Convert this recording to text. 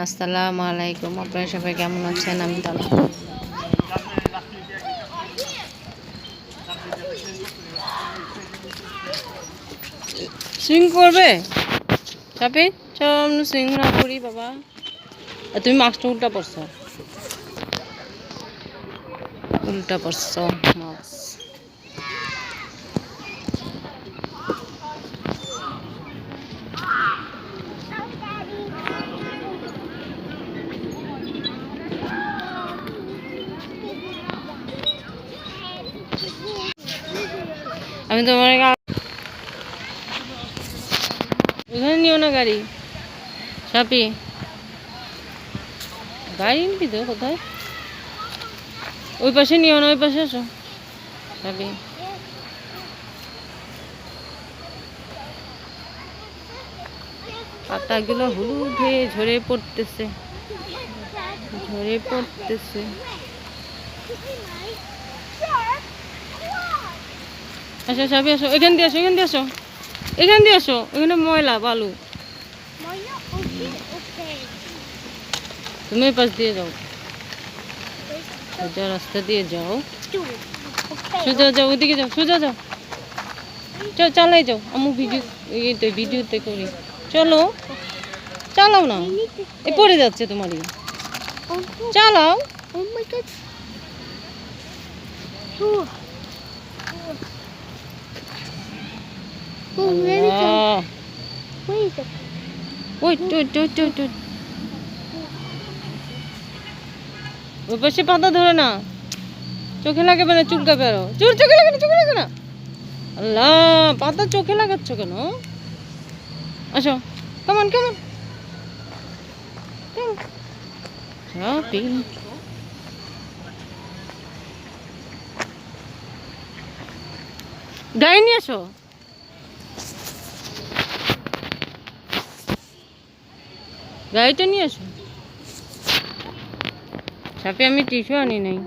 আসসালামু আলাইকুম। আপনারা সবাই কেমন আছেন? আমি তো সুইং করবে? চাপি চল আমরা সুইং না করি, বাবা। তুমি মাস্কটা উল্টা পড়ছ উল্টা পড়ছ মাস্ক। আমি তোমার ওখানে নিও না গাড়ি। সাপি। গাড়ি নিবি তো কোথায়? ওই পাশে নিও না, ওই পাশে আসো। সাপি। পাতাগুলো হলুদ হয়ে ঝরে পড়তেছে। ঝরে পড়তেছে। আসো সাপি আসো এখান দিয়ে আসো এখান দিয়ে আসো এখান দিয়ে আসো এখানে ময়লা বালু। তুমি পাশ দিয়ে যাও। সোজা রাস্তা দিয়ে যাও। সোজা যাও ওদিকে যাও সোজা যাও। চল চালাই যাও। আমি ভিডিও ইয়েতে ভিডিওতে করি। চলো। চালাও না। এ পড়ে যাচ্ছে তোমারই। চালাও। Oh my god. Oh. Oh, where is it? Allah. Where is it? ওই পাশে পাতা ধরে না চোখে লাগে মানে চুলকাবে আরও চুল চোখে লাগে না চোখে লাগে না আল্লাহ পাতা চোখে লাগাচ্ছ কেন আসো কেমন কেমন শপিং গাড়ি নিয়ে আসো গাড়িটা নিয়ে আসো। সাপে আমি টিস্যু আনি নাই।